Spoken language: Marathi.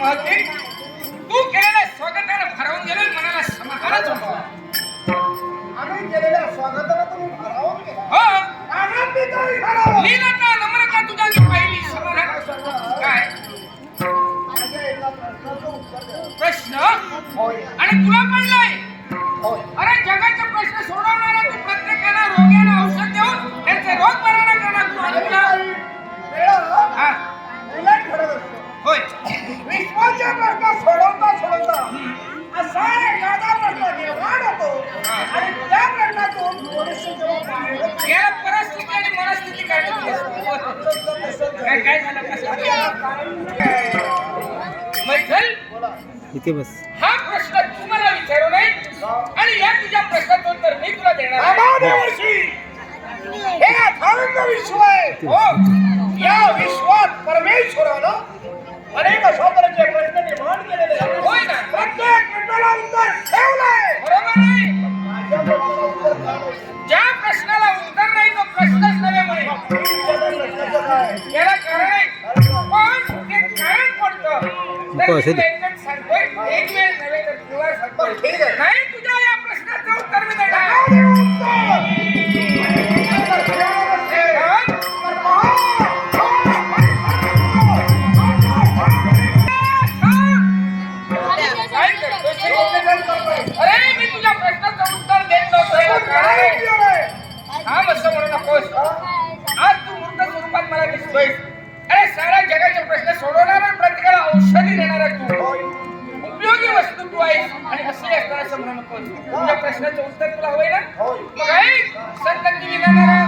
महती तू केलेल्या स्वागतानं भरवून गेलो मनाला समाधानच आम्ही केलेल्या तुम्ही भरावून गेला. हो. आनंदी तरी भरावं. लीलाता नम्रता तुझ्या जी पाहिली. समाधान काय. प्रश्न? आणि तुला पडलाय होय. अरे जगाचे प्रश्न सोडवणारा काय झालं? मैथल. इथे बस. हा प्रश्न तू मला विचारू नये. आणि या तुझ्या प्रश्नाचं उत्तर मी तुला देणार हे विश्व आहे. हो या विश्वात परमेश्वरानं अनेक तऱ्हेचे प्रश्न निर्माण केलेले आहेत. होय ना? प्रत्येक प्रश्नाला उत्तर ठेवलंय. बरोबर आहे. ज्या प्रश्नाला उत्तर नाही तो प्रश्नच नव्हे म्हणे. तुमच्या प्रश्नाचं अरे साऱ्या जगाचे प्रश्न सोडवणारा आणि प्रत्येकाला औषधी देणारा तू. उपयोगी वस्तू तू आहेस. आणि असे असताना नकोस तुझ्या प्रश्नाचं उत्तर तुला होय ना. मग ऐक. संत विधानाला